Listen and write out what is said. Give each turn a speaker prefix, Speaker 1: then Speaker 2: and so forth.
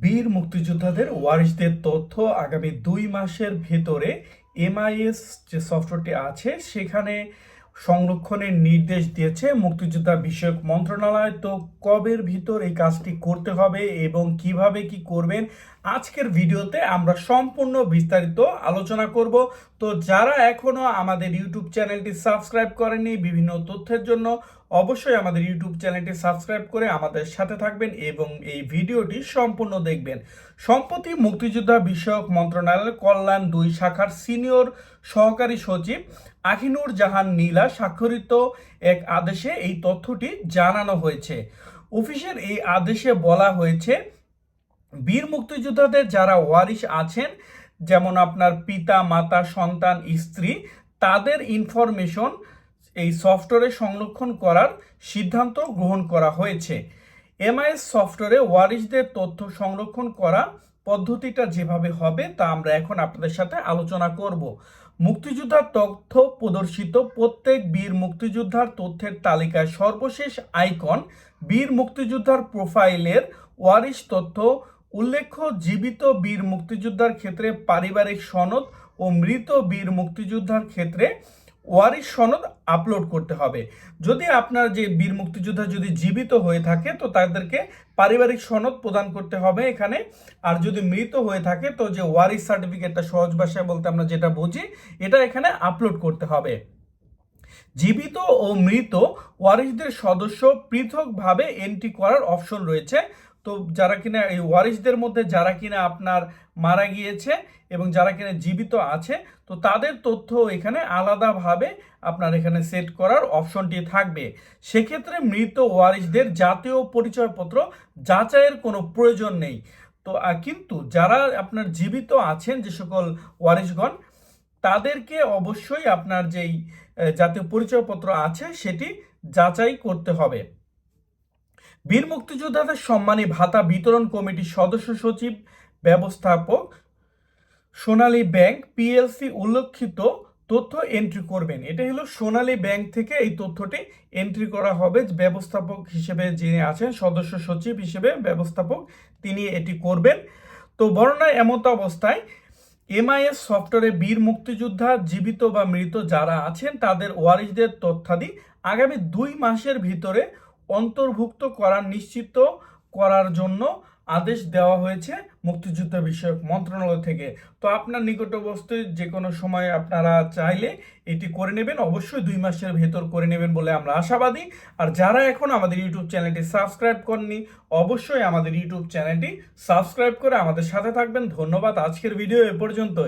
Speaker 1: বীর মুক্তিযোদ্ধাদের ওয়ারিশদের তথ্য আগামী দুই মাসের ভেতরে এমআইএস যে সফটওয়্যারটি আছে সেখানে সংরক্ষণের নির্দেশ দিয়েছে মুক্তিযোদ্ধা বিষয়ক মন্ত্রণালয়। তো কবের ভিতর এই কাজটি করতে হবে এবং কীভাবে কি করবেন? আজকের ভিডিওতে আমরা সম্পূর্ণ বিস্তারিত আলোচনা করব। তো যারা এখনও আমাদের ইউটিউব চ্যানেলটি সাবস্ক্রাইব করেনি বিভিন্ন তথ্যের জন্য অবশ্যই আমাদের ইউটিউব চ্যানেলটি সাবস্ক্রাইব করে আমাদের সাথে থাকবেন এবং এই ভিডিওটি সম্পূর্ণ দেখবেন। সম্প্রতি মুক্তিযোদ্ধা বিষয়ক মন্ত্রণালয়ের কল্যাণ দুই শাখার সিনিয়র সহকারী সচিব আহিনুর জাহান নীলা স্বাক্ষরিত এক আদেশে এই তথ্যটি জানানো হয়েছে। অফিসের এই আদেশে বলা হয়েছে, বীর মুক্তিযোদ্ধাদের যারা ওয়ারিশ আছেন, যেমন আপনার পিতা, মাতা, সন্তান, স্ত্রী, তাদের ইনফরমেশন এই সফটওয়্যারে সংরক্ষণ করার সিদ্ধান্ত গ্রহণ করা হয়েছে। এমআইএস সফটওয়্যারে ওয়ারিশদের তথ্য সংরক্ষণ করা পদ্ধতিটা যেভাবে হবে তা আমরা এখন আপনাদের সাথে আলোচনা করব। মুক্তিযোদ্ধার তথ্য প্রদর্শিত প্রত্যেক বীর মুক্তিযোদ্ধার তথ্যের তালিকায় সর্বশেষ আইকন বীর মুক্তিযোদ্ধার প্রোফাইলের ওয়ারিশ তথ্য, উল্লেখ্য জীবিত বীর মুক্তিযোদ্ধার ক্ষেত্রে পারিবারিক সনদ ও মৃত বীর মুক্তিযোদ্ধার ক্ষেত্রে ওয়ারিশ সনদ আপলোড করতে হবে। যদি আপনার যে বীর মুক্তিযোদ্ধা যদি জীবিত হয়ে থাকে, তো তাদেরকে পারিবারিক সনদ প্রদান করতে হবে এখানে। আর যদি মৃত হয়ে থাকে, তো যে ওয়ারিশ সার্টিফিকেটটা সহজ ভাষায় বলতে আমরা যেটা বুঝি, এটা এখানে আপলোড করতে হবে। জীবিত ও মৃত ওয়ারিশদের সদস্য পৃথকভাবে এন্ট্রি করার অপশন রয়েছে। তো যারা কিনা এই ওয়ারিশদের মধ্যে যারা কিনা আপনার মারা গিয়েছে এবং যারা কিনা জীবিত আছে, তো তাদের তথ্য এখানে আলাদাভাবে আপনার এখানে সেট করার অপশনটি থাকবে। সেক্ষেত্রে মৃত ওয়ারিশদের জাতীয় পরিচয়পত্র যাচাইয়ের কোনো প্রয়োজন নেই। তো কিন্তু যারা আপনার জীবিত আছেন যে সকল ওয়ারিশগণ, তাদেরকে অবশ্যই আপনার যেই জাতীয় পরিচয়পত্র আছে সেটি যাচাই করতে হবে। বীর মুক্তিযোদ্ধাদের সম্মানী ভাতা বিতরণ কমিটির সদস্য সচিব, ব্যবস্থাপক সোনালী ব্যাংক পিএলসি উল্লেখিত তথ্য এন্ট্রি করবেন। এটা হলো সোনালী ব্যাংক থেকে এই তথ্যটি এন্ট্রি করা হবে। ব্যবস্থাপক হিসেবে যিনি আছেন, সদস্য সচিব হিসেবে ব্যবস্থাপক, তিনি এটি করবেন। তো বর্ণায় এমত অবস্থায়, এমআইএস সফটওয়্যারে বীর মুক্তিযোদ্ধা, জীবিত বা মৃত যারা আছেন, তাদের ওয়ারিশদের তথ্যাদি আগামী দুই মাসের ভিতরে অন্তর্ভুক্ত করার, নিশ্চিত করার জন্য আদেশ দেওয়া হয়েছে মুক্তিযুদ্ধ বিষয়ক মন্ত্রণালয় থেকে। তো আপনার নিকটবর্তী যে কোনো সময় আপনারা চাইলে এটি করে নেবেন। অবশ্যই দুই মাসের ভেতর করে নেবেন বলে আমরা আশাবাদী। আর যারা এখন আমাদের ইউটিউব চ্যানেলটি সাবস্ক্রাইব করেননি, অবশ্যই আমাদের ইউটিউব চ্যানেলটি সাবস্ক্রাইব করে আমাদের সাথে থাকবেন। ধন্যবাদ। আজকের ভিডিও এ পর্যন্তই।